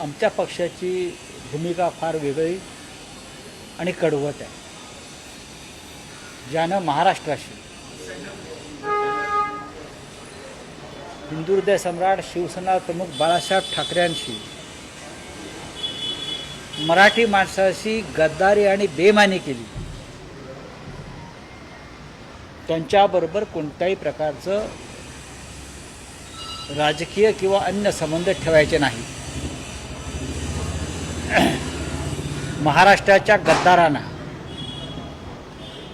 आमच्या पक्षाची भूमिका फार वेगळी आणि कडवट आहे. ज्यानं महाराष्ट्राशी हिंदुहृदय सम्राट शिवसेना प्रमुख बाळासाहेब ठाकरेंशी मराठी माणसाशी गद्दारी आणि बेमानी केली. त्यांच्याबरोबर कोणत्याही प्रकारचं राजकीय किंवा अन्य संबंध ठेवायचे नाही. महाराष्ट्राच्या गद्दारांना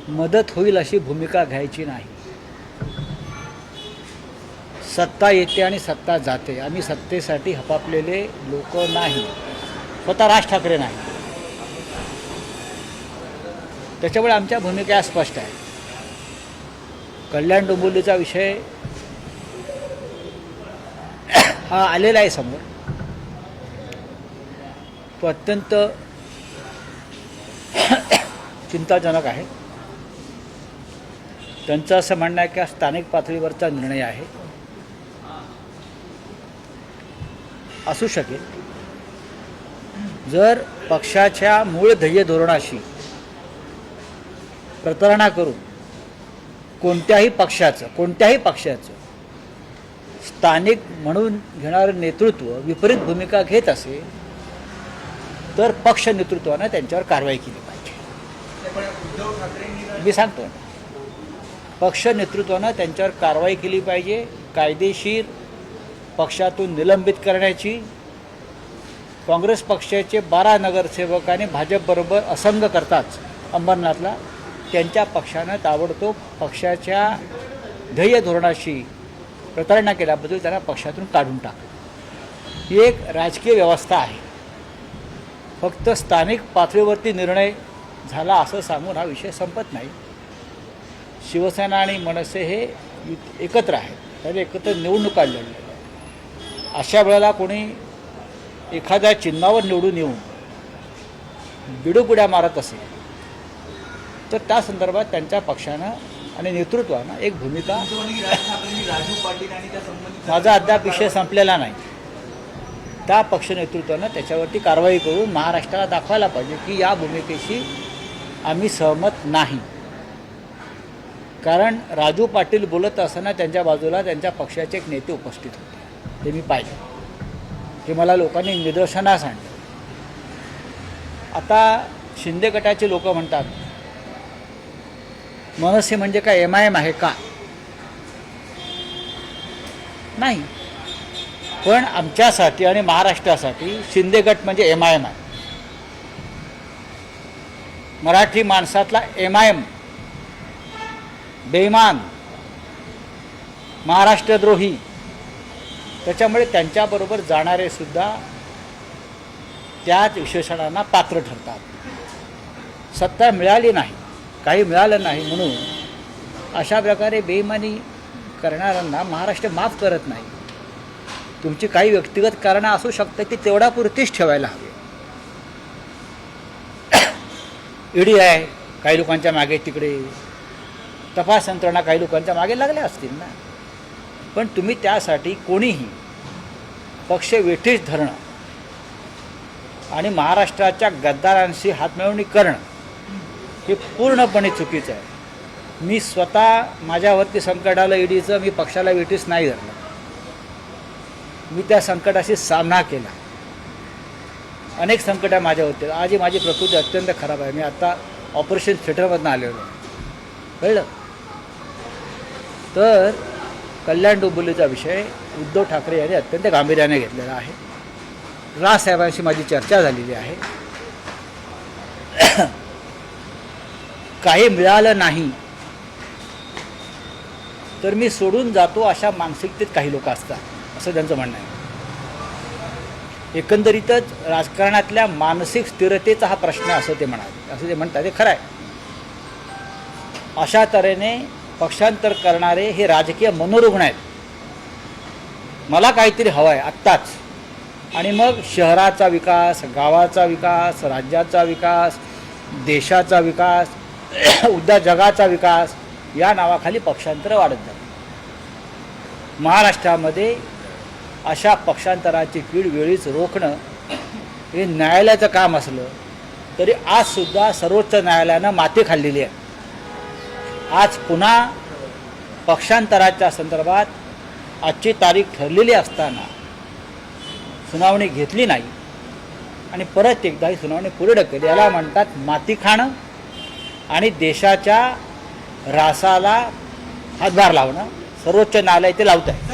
मदत होईल अशी भूमिका घ्यायची नाही. सत्ता येते आणि सत्ता जाते. आम्ही सत्तेसाठी हपापलेले लोक नाही. स्वतः राज ठाकरे नाही. त्याच्यामुळे आमच्या भूमिका स्पष्ट आहे. कल्याण डोंबिवलीचा विषय हा आलेला आहे समोर. तो अत्यंत चिंताजनक आहे. त्यांचं असं म्हणणं आहे की हा स्थानिक पातळीवरचा निर्णय आहे. असू शकेल. जर पक्षाच्या मूळ ध्येय धोरणाशी प्रतारणा करून कोणत्याही पक्षाचं कोणत्याही पक्षाचं स्थानिक म्हणून घेणारं नेतृत्व विपरीत भूमिका घेत असेल तर पक्ष नेतृत्वानं त्यांच्यावर कारवाई केली पाहिजे. मी सांगतो. पक्ष नेतृत्वानं त्यांच्यावर कारवाई केली पाहिजे कायदेशीर पक्षातून निलंबित करण्याची. काँग्रेस पक्षाचे बारा नगरसेवकाने भाजपबरोबर असंग करताच अंबरनाथला त्यांच्या पक्षानं ताबडतोब पक्षाच्या ध्येय धोरणाशी प्रतारणा केल्याबद्दल त्यांना पक्षातून काढून टाकलं. ही एक राजकीय व्यवस्था आहे. फक्त स्थानिक पातळीवरती निर्णय झाला असं सांगून हा विषय संपत नाही. शिवसेना आणि मनसे हे एकत्र आहेत. त्याने एकत्र निवडणुका लढलेल्या अशा वेळेला कोणी एखाद्या चिन्हावर निवडून येऊन बिडूपुड्या मारत असेल तर त्या संदर्भात त्यांच्या पक्षानं आणि नेतृत्वानं एक भूमिका राजू पाटील आणि माझा अद्याप विषय संपलेला नाही. त्या पक्ष नेतृत्वानं त्याच्यावरती कारवाई करून महाराष्ट्राला दाखवायला पाहिजे की या भूमिकेशी आम्ही सहमत नाही. कारण राजू पाटील बोलत असताना त्यांच्या बाजूला त्यांच्या पक्षाचे एक नेते उपस्थित होते. ते मी पाहिले. हे मला लोकांनी निदर्शनास आणलं. आता शिंदे गटाचे लोक म्हणतात मनसे म्हणजे काय एम आय एम आहे का? नाही. पण आमच्यासाठी आणि महाराष्ट्रासाठी शिंदे गट म्हणजे एम आय एम आहे. मराठी माणसातला एम आय एम बेईमान. महाराष्ट्रद्रोही. त्याच्यामुळे त्यांच्याबरोबर जाणारे सुद्धा त्याच विशेषणांना पात्र ठरतात. सत्ता मिळाली नाही काही मिळालं नाही म्हणून अशा प्रकारे बेईमानी करणाऱ्यांना महाराष्ट्र माफ करत नाही. तुमची काही व्यक्तिगत कारणं असू शकतं की तेवढ्यापुरतीच ठेवायला हवी. ईडी आहे काही लोकांच्या मागे तिकडे. तपास यंत्रणा काही लोकांच्या मागे लागल्या असतील ना. पण तुम्ही त्यासाठी कोणीही पक्ष वेठीस धरणं आणि महाराष्ट्राच्या गद्दारांशी हातमिळवणी करणं हे पूर्णपणे चुकीचं आहे. मी स्वतः माझ्यावरती संकट आलं ईडीचं मी पक्षाला वेठीस नाही धरलं. मी त्या संकटाशी सामना केला. अनेक संकटं माझ्या होतील आजही माझी प्रकृती अत्यंत खराब आहे. मी आत्ता ऑपरेशन थिएटरमधनं आलेलो कळलं? तर कल्याण डोंबिवलीचा विषय उद्धव ठाकरे यांनी अत्यंत गांभीर्याने घेतलेला आहे. राजसाहेबांशी माझी चर्चा झालेली आहे. काही मिळालं नाही तर मी सोडून जातो अशा मानसिकतेत काही लोक असतात असं त्यांचं म्हणणं आहे. एकंदरीतच राजकारणातल्या मानसिक स्थिरतेचा हा प्रश्न असं ते म्हणाले असं ते म्हणतात. ते खरं आहे. अशा तऱ्हेने पक्षांतर करणारे हे राजकीय मनोरुग्ण आहेत. मला काहीतरी हवं आहे आत्ताच. आणि मग शहराचा विकास गावाचा विकास राज्याचा विकास देशाचा विकास उद्या जगाचा विकास या नावाखाली पक्षांतर वाढत जातात महाराष्ट्रामध्ये अशा पक्षांतराची कीड वेळीच रोखणं हे न्यायालयाचं काम असलं तरी आजसुद्धा सर्वोच्च न्यायालयानं माती खाल्लेली आहे. आज पुन्हा पक्षांतराच्या संदर्भात आजची तारीख ठरलेली असताना सुनावणी घेतली नाही आणि परत एकदा ही सुनावणी पुढे ढकलली. याला म्हणतात माती खाणं आणि देशाच्या रासाला हातभार लावणं सर्वोच्च न्यायालय ते लावत आहे